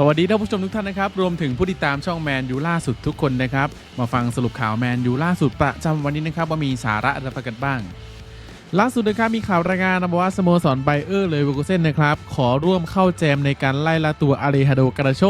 สวัสดีท่านผู้ชมทุกท่านนะครับ รวมถึงผู้ติดตามช่องแมนยูล่าสุดทุกคนนะครับ มาฟังสรุปข่าวแมนยูล่าสุดประจำวันนี้นะครับ ว่ามีสาระอะไรกันบ้าง ล่าสุดนะครับมีข่าวรายงานนะว่าสโมสรไบเออร์เลยเวอร์กูเซนนะครับ ขอร่วมเข้าแจมในการไล่ล่าตัวอาเลฮาโดกราโช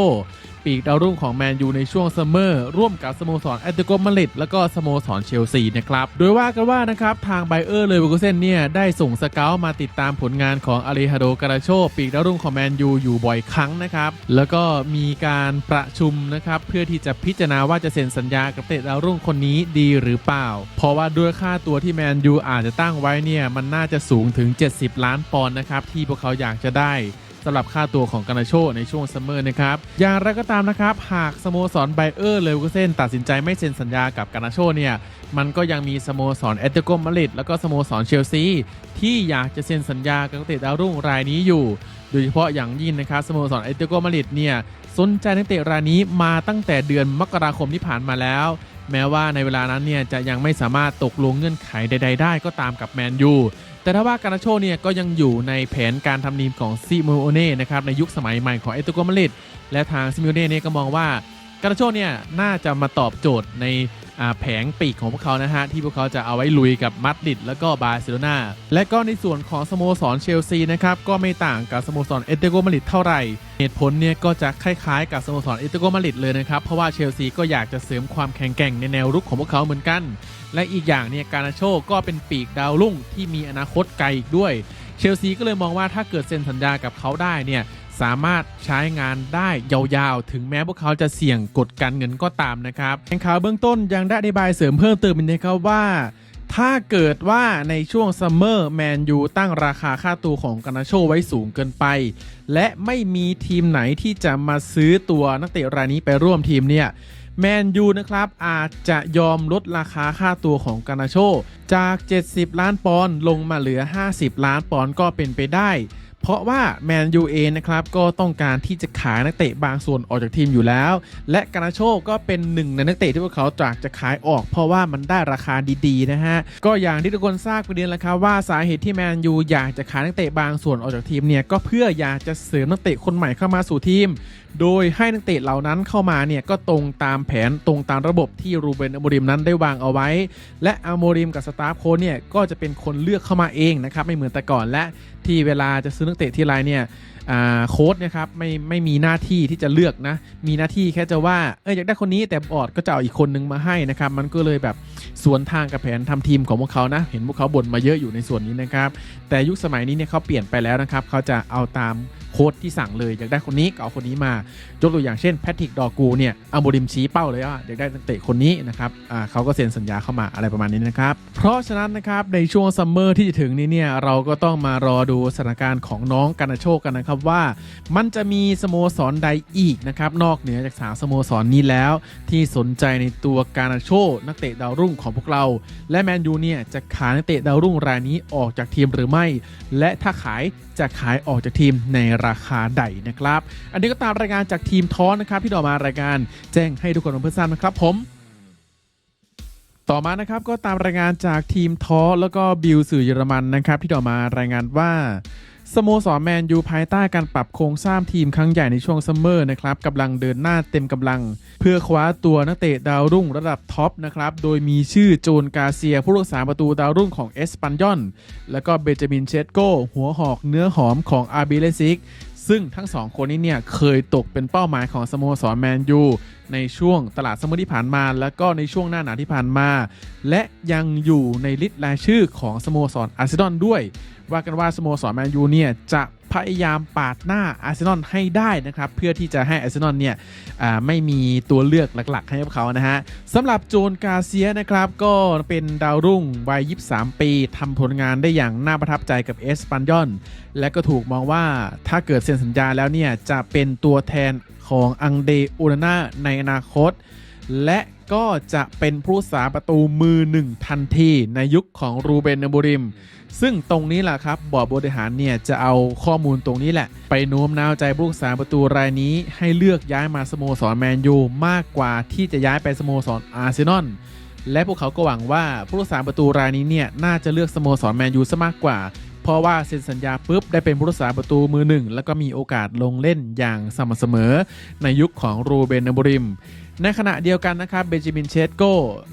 ปีกดาวรุ่งของแมนยูในช่วงซัมเมอร์ร่วมกับสโมสรแอตเลติโกมาริดแล้วก็สโมสรเชลซีนะครับ โดยว่ากันว่านะครับทางไบเออร์เลยเวอร์กูเซนเนี่ยได้ส่งสเกลมาติดตามผลงานของอาเลฮาโดกาโชปีกดาวรุ่งของแมนยูอยู่บ่อยครั้งนะครับแล้วก็มีการประชุมนะครับเพื่อที่จะพิจารณาว่าจะเซ็นสัญญากับเตะดาวรุ่งคนนี้ดีหรือเปล่า เพราะว่าด้วยค่าตัวที่แมนยูอาจจะตั้งไว้เนี่ยมันน่าจะสูงถึง 70 ล้านปอนด์นะครับที่พวกเขาอยากจะได้ สำหรับค่าตัวของกานาโชในช่วงซัมเมอร์นะครับ อย่างไรก็ตามนะครับ หากสโมสรไบเออร์เลเวอร์เซนตัดสินใจไม่เซ็นสัญญากับกานาโชเนี่ย มันก็ยังมีสโมสรแอตเลติโกมาริดแล้วก็สโมสรเชลซีที่อยากจะเซ็นสัญญากับนักเตะดาวรุ่งรายนี้อยู่ โดยเฉพาะอย่างยิ่งนะครับสโมสรแอตเลติโกมาริดเนี่ยสนใจนักเตะรายนี้มาตั้งแต่เดือนมกราคมที่ผ่านมาแล้ว แม้ว่าในเวลานั้นเนี่ยจะยังไม่สามารถตกลงเงื่อนไขใด ๆ ได้ก็ตามกับแมนยูแต่ถ้าว่าการนาโชเนี่ยก็ยังอยู่ในแผนการทำทีมของซิโมเน่นะครับในยุคสมัยใหม่ของเอตุโกมาริดและทางซิโมเน่เนี่ยก็มองว่าการนาโชเนี่ยน่าจะมาตอบโจทย์ใน แผงปีกของพวกเขานะฮะ ที่พวกเขาจะเอาไว้ลุยกับมาดริดแล้วก็บาร์เซโลนาและก็ในส่วนของสโมสรเชลซีนะครับ ก็ไม่ต่างกับสโมสรเอตุโกมาดริดเท่าไหร่เหตุผลเนี่ยก็จะคล้ายๆกับสโมสรเอตุโกมาดริดเลยนะครับ เพราะว่าเชลซีก็อยากจะเสริมความแข็งแกร่งในแนวรุกของพวกเขาเหมือนกัน และอีกอย่างเนี่ยการาโชก็เป็นปีกดาวรุ่งที่มีอนาคตไกลอีกด้วยเชลซีก็เลยมองว่าถ้าเกิดเซ็นสัญญากับเขาได้เนี่ย สามารถใช้งานได้ยาวๆ ถึงแม้พวกเขาจะเสี่ยงกดการเงินก็ตามนะครับแข่งข่าวเบื้องต้นยังได้อธิบายเสริมเพิ่มเติมอีกนะครับว่าถ้าเกิดว่าในช่วงซัมเมอร์แมนยูตั้งราคาค่าตัวของกานาโชไว้สูงเกินไป และไม่มีทีมไหนที่จะมาซื้อตัวนักเตะรายนี้ไปร่วมทีมเนี่ยแมนยูนะครับอาจจะยอมลดราคาค่าตัวของกานาโชจาก 70 ล้านปอนด์ลงมาเหลือ 50 ล้านปอนด์ก็เป็นไปได้ เพราะว่าแมนยูเองนะครับก็ต้องการที่จะขายนักเตะบางส่วนออกจากทีมอยู่แล้ว และกานาโชก็เป็นหนึ่งในนักเตะที่พวกเขาตรากจะขายออก เพราะว่ามันได้ราคาดีๆนะฮะก็อย่างที่ทุกคนทราบกันดีแล้วครับว่าสาเหตุที่แมนยูอยากจะขายนักเตะบางส่วนออกจากทีมเนี่ยก็เพื่ออยากจะเสริมนักเตะคนใหม่เข้ามาสู่ทีม โดยให้นักเตะเหล่านั้นเข้ามาเนี่ยก็ตรงตามแผนตรงตามระบบที่รูเบนอโมริมนั้นได้วางเอาไว้ และอโมริมกับสตาฟโค้ชเนี่ยก็จะเป็นคนเลือกเข้ามาเองนะครับไม่เหมือนแต่ก่อนและที่เวลาจะซื้อนักเตะที่ไรเนี่ยโค้ชนะครับไม่ไม่มีหน้าที่ที่จะเลือกนะ มีหน้าที่แค่จะว่าเอออยากได้คนนี้แต่บอร์ดก็จะเอาอีกคนนึงมาให้นะครับ มันก็เลยแบบสวนทางกับแผนทำทีมของพวกเขานะ เห็นพวกเขาบ่นมาเยอะอยู่ในส่วนนี้นะครับ แต่ยุคสมัยนี้เนี่ยเขาเปลี่ยนไปแล้วนะครับ เขาจะเอาตาม โค้ชที่สั่งเลยอยากได้คนนี้ก็เอาคนนี้มายกตัวอย่างเช่นแพทริกดอกูเนี่ยอัมโบริมชี้เป้าเลยว่าอยากได้นักเตะคนนี้นะครับอ่าเขาก็เซ็นสัญญาเข้ามาอะไรประมาณนี้นะครับ เพราะฉะนั้นนะครับในช่วงซัมเมอร์ที่จะถึงนี้เนี่ยเราก็ต้องมารอดูสถานการณ์ของน้องกานโชคกันนะครับว่า มันจะมีสโมสรใดอีกนะครับนอกเหนือจากสามสโมสรนี้แล้ว ที่สนใจในตัวกานาโชนักเตะดาวรุ่งของพวกเรา และแมนยูเนี่ยจะขายนักเตะดาวรุ่งรายนี้ออกจากทีมหรือไม่ และถ้าขาย จะขายออกจากทีมในราคาใดนะครับ อันนี้ก็ตามรายงานจากทีมท้อนนะครับที่ต่อมารายงานแจ้งให้ทุกคนเพื่อนทราบนะครับผมต่อมานะครับก็ตามรายงานจากทีมท้อแล้วก็บิลสื่อเยอรมันนะครับที่ต่อมารายงานว่า สโมสรแมนยูภายใต้การปรับโครงสร้างทีมครั้งใหญ่ในช่วงซัมเมอร์นะครับกำลังเดินหน้าเต็มกำลัง เพื่อคว้าตัวนักเตะดาวรุ่งระดับท็อปนะครับโดยมีชื่อโจนกาเซีย ผู้รักษาประตูดาวรุ่งของเอสปันยอน แล้วก็เบนจามินเชสโกหัวหอกเนื้อหอมของอาร์บิเลซิกซึ่งทั้งสองคนนี้เนี่ยเคยตกเป็นเป้าหมายของสโมสรแมนยูในช่วงตลาดซัมเมอร์ที่ผ่านมา แล้วก็ในช่วงหน้าหนาวที่ผ่านมา และยังอยู่ในลิสต์รายชื่อของสโมสรอาร์เซนอลด้วย ว่ากันว่าสโมสรแมนยูเนี่ยจะพยายามปาดหน้าอาร์เซนอลให้ได้นะครับ เพื่อที่จะให้อาร์เซนอลเนี่ยไม่มีตัวเลือกหลักๆ ให้พวกเขานะฮะสำหรับโจนกาเซียนะครับ ก็เป็นดาวรุ่งวัย 23 ปีทำผลงานได้อย่างน่าประทับใจกับเอสปันยอน และก็ถูกมองว่าถ้าเกิดเซ็นสัญญาแล้วเนี่ย จะเป็นตัวแทนของอังเดอูนาน่าในอนาคต และก็จะเป็นผู้รักษาประตูมือหนึ่งทันทีในยุคของรูเบนนบูริม ซึ่งตรงนี้แหละครับบอร์ดบริหารเนี่ยจะเอาข้อมูลตรงนี้แหละ ไปโน้มน้าวใจผู้รักษาประตูรายนี้ ให้เลือกย้ายมาสโมสรแมนยูมากกว่าที่จะย้ายไปสโมสรอาร์เซนอลและพวกเขาก็หวังว่าผู้รักษาประตูรายนี้เนี่ยน่าจะเลือกสโมสรแมนยูซะมากกว่า เพราะว่าเซ็นสัญญาปุ๊บได้เป็นผู้รักษาประตูมือหนึ่งแล้วก็มีโอกาสลงเล่นอย่างสม่ำเสมอในยุคของรูเบนอมริม ในขณะเดียวกันนะครับเบนจามินเชสโก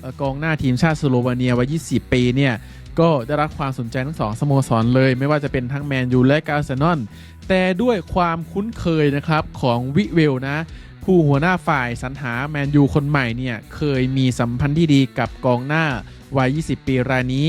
เอ่อกองหน้าทีมชาติสโลวาเนียวัย 20 ปีเนี่ยก็ได้รับความสนใจทั้งสองสโมสรเลย ไม่ว่าจะเป็นทั้งแมนยูและกาเซนอนแต่ด้วยความคุ้นเคยนะครับของวิเวลนะ ผู้หัวหน้าฝ่ายสรรหาแมนยูคนใหม่เนี่ยเคยมีสัมพันธ์ที่ดีกับกองหน้าวัย 20 ปีรายนี้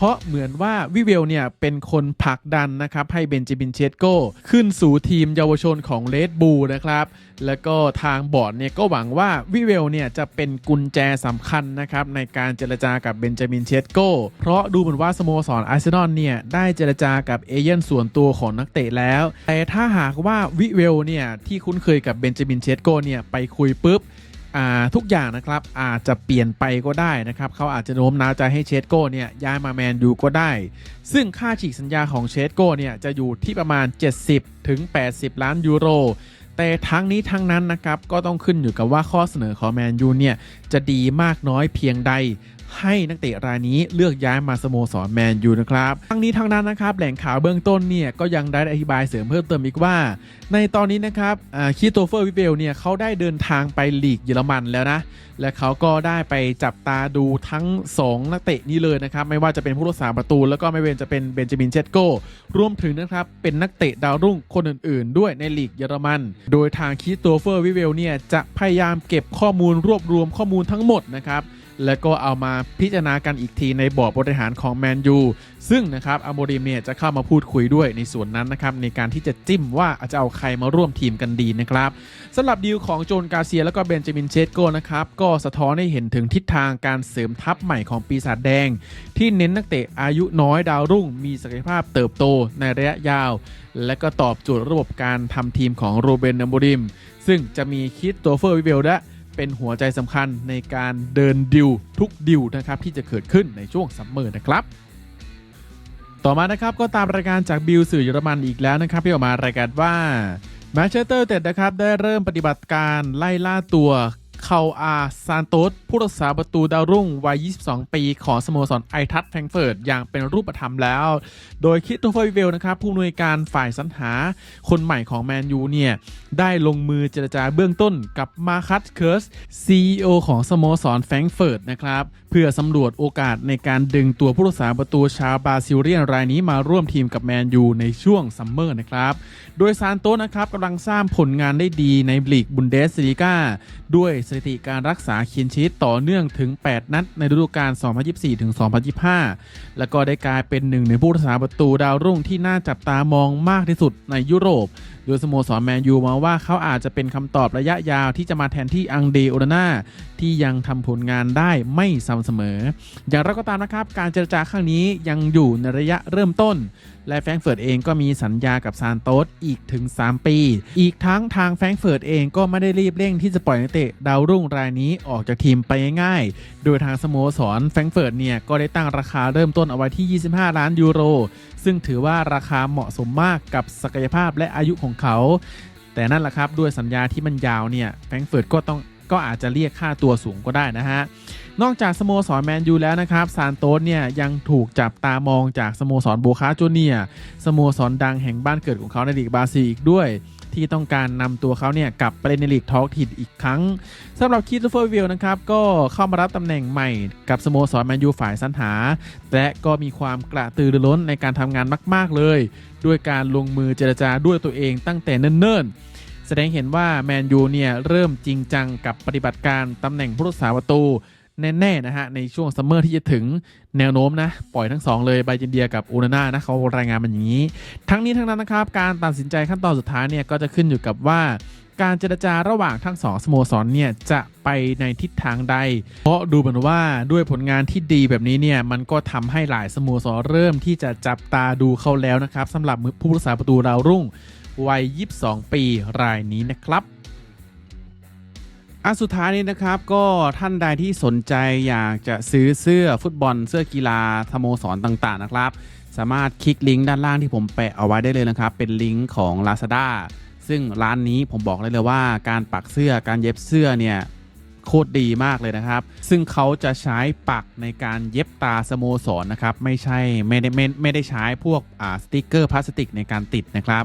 เพราะเหมือนว่าวิเวลเนี่ยเป็นคนผลักดันนะครับให้เบนจามินเชสโก้ขึ้นสู่ทีมเยาวชนของเลดบูนะครับแล้วก็ทางบอร์ดเนี่ยก็หวังว่าวิเวลเนี่ยจะเป็นกุญแจสำคัญนะครับในการเจรจากับเบนจามินเชสโก้เพราะดูเหมือนว่าสโมสรอาร์เซนอลเนี่ยได้เจรจากับเอเย่นส่วนตัวของนักเตะแล้ว แต่ถ้าหากว่าวิเวลเนี่ยที่คุ้นเคยกับเบนจามินเชสโก้เนี่ยไปคุยปุ๊บ ทุกอย่างนะครับอาจจะเปลี่ยนไปก็ได้นะครับเขาอาจจะโน้มน้าวใจให้เชสโก้เนี่ยย้ายมาแมนยูก็ได้ ซึ่งค่าฉีกสัญญาของเชสโก้เนี่ยจะอยู่ที่ประมาณ 70 ถึง 80 ล้านยูโร แต่ทั้งนี้ทั้งนั้นนะครับก็ต้องขึ้นอยู่กับว่าข้อเสนอของแมนยูเนี่ยจะดีมากน้อยเพียงใด ให้นักเตะรายนี้เลือกย้ายมาสโมสรแมนยูนะครับทั้งนี้ทั้งนั้นนะครับแหล่งข่าวเบื้องต้นเนี่ยก็ยังได้อธิบายเสริมเพิ่มเติมอีกว่า ในตอนนี้นะครับคิโตเฟอร์วิเวลเนี่ยเขาได้เดินทางไปลีกเยอรมันแล้วนะ และเขาก็ได้ไปจับตาดูทั้ง 2 นักเตะนี้เลยนะครับ ไม่ว่าจะเป็นผู้รักษาประตู แล้วก็ไม่เว้นจะเป็นเบนจามินเชสโก้รวมถึงนะครับเป็นนักเตะดาวรุ่งคนอื่น ๆ ด้วยในลีกเยอรมัน โดยทางคิโตเฟอร์วิเวลเนี่ยจะพยายามเก็บข้อมูลรวบรวมข้อมูลทั้งหมดนะครับ แล้วก็เอามาพิจารณากันอีกทีในบอร์ดบริหารของแมนยูซึ่งนะครับอโมริเนี่ยจะเข้ามาพูดคุยด้วยในส่วนนั้นนะครับในการที่จะจิ้มว่าจะเอาใครมาร่วมทีมกันดีนะครับสำหรับดีลของโจนกาเซียแล้วก็เบนจามินเชสโกนะครับก็สะท้อนให้เห็นถึงทิศทางการเสริมทัพใหม่ของปีศาจแดง ที่เน้นนักเตะอายุน้อยดาวรุ่ง มีศักยภาพเติบโตในระยะยาว และก็ตอบโจทย์ระบบการทำทีมของโรเบนอโมริม ซึ่งจะมีคิดโตเฟอร์วิเวลและ เป็นหัวใจสำคัญในการเดินดิวทุกดิวนะครับที่จะเกิดขึ้นในช่วงซัมเมอร์นะครับ ต่อมานะครับก็ตามรายการจากบิลสื่อเยอรมันอีกแล้วนะครับที่ออกมารายการว่าแมนเชสเตอร์เต็ดนะครับได้เริ่มปฏิบัติการไล่ล่าตัว คาอาซานโตสผู้รักษาประตูดาวรุ่งวัย 22 ปี ของสโมสรไอทัตแฟรงเฟิร์ตอย่างเป็นรูปธรรมแล้ว โดยคิดโตเฟอร์วิเวลนะครับ ผู้อำนวยการฝ่ายสรรหาคนใหม่ของแมนยูเนี่ย ได้ลงมือเจรจาเบื้องต้นกับมาคัสเคิร์สซีอของสโมสรแฟรงเฟิร์ตนะครับเพื่อสำรวจโอกาสในการดึงตัวผู้รักษาประตูชาวบราซิลเลียนรายนี้มาร่วมทีมกับแมนยูในช่วงซัมเมอร์นะครับ โดยซานโตนะครับกำลังสร้างผลงานได้ดีในลีกบุนเดสลีกาด้วยสถิติการรักษาเคินชีตต่อเนื่องถึง 8 นัดในฤดูกาล 2024-2025 แล้วก็ได้กลายเป็นหนึ่งในผู้รักษาประตูดาวรุ่งที่น่าจับตามองมากที่สุดในยุโรป โดยสโมสรแมนยูมองว่าเขาอาจจะเป็นคำตอบระยะยาวที่จะมาแทนที่อังเดโอนาน่าที่ยังทำผลงานได้ไม่สม่ำเสมอ อย่างไรก็ตามนะครับ การเจรจาครั้งนี้ยังอยู่ในระยะเริ่มต้น และแฟรงเฟิร์ตเองก็มีสัญญากับซานโตสอีกถึง 3 ปี อีกทั้งทางแฟรงเฟิร์ตเองก็ไม่ได้รีบเร่งที่จะปล่อยนักเตะดาวรุ่งรายนี้ออกจากทีมไปง่ายๆ โดยทางสโมสรแฟรงเฟิร์ตเนี่ยก็ได้ตั้งราคาเริ่มต้นเอาไว้ที่ 25 ล้านยูโร ซึ่งถือว่าราคาเหมาะสมมากกับศักยภาพและอายุของเขา แต่นั่นแหละครับด้วยสัญญาที่มันยาวเนี่ยแฟรงเฟิร์ตก็ต้องก็อาจจะเรียกค่าตัวสูงก็ได้นะฮะ นอกจากสโมสรแมนยูแล้วนะครับ ซานโตสเนี่ยยังถูกจับตามองจากสโมสรโบคาจูเนียสโมสรดังแห่งบ้านเกิดของเขาในลีกบราซิลอีกด้วย ที่ต้องการนำตัวเขาเนี่ยกลับไปในลีกท้องถิ่นอีกครั้งสำหรับคิสโตเฟอร์วิลนะครับก็เข้ามารับตำแหน่งใหม่กับสโมสรแมนยูฝ่ายสรรหา และก็มีความกระตือรือร้นในการทำงานมาก ๆ เลย ด้วยการลงมือเจรจาด้วยตัวเองตั้งแต่เนิ่นๆแสดงเห็นว่าแมนยูเนี่ยเริ่มจริงจังกับปฏิบัติการตำแหน่งผู้รักษาประตู แน่ๆนะฮะในช่วงซัมเมอร์ที่จะถึงแนวโน้มนะปล่อยทั้งสองเลยไบเจนเดียกับอูนาน่านะเขารายงานมันอย่างนี้ ทั้งนี้ทั้งนั้นนะครับการตัดสินใจขั้นตอนสุดท้ายเนี่ยก็จะขึ้นอยู่กับว่าการเจรจาระหว่างทั้งสองสโมสรเนี่ยจะไปในทิศทางใด เพราะดูเหมือนว่าด้วยผลงานที่ดีแบบนี้เนี่ยมันก็ทำให้หลายสโมสรเริ่มที่จะจับตาดูเขาแล้วนะครับสำหรับผู้รักษาประตูดาวรุ่งวัย 22 ปีรายนี้นะครับ อันสุดท้ายนี้นะครับก็ท่านใดที่สนใจอยากจะซื้อเสื้อฟุตบอลเสื้อกีฬาสโมสรต่างๆนะครับ สามารถคลิกลิงก์ด้านล่างที่ผมแปะเอาไว้ได้เลยนะครับ เป็นลิงก์ของ Lazada ซึ่งร้านนี้ผมบอกเลยเลยว่าการปักเสื้อการเย็บเสื้อเนี่ยโคตรดีมากเลยนะครับ ซึ่งเขาจะใช้ปักในการเย็บตาสโมสรนนะครับ ไม่ใช่ไม่ได้ไม่ไม่ได้ใช้พวกอ่าสติกเกอร์พลาสติกในการติดนะครับ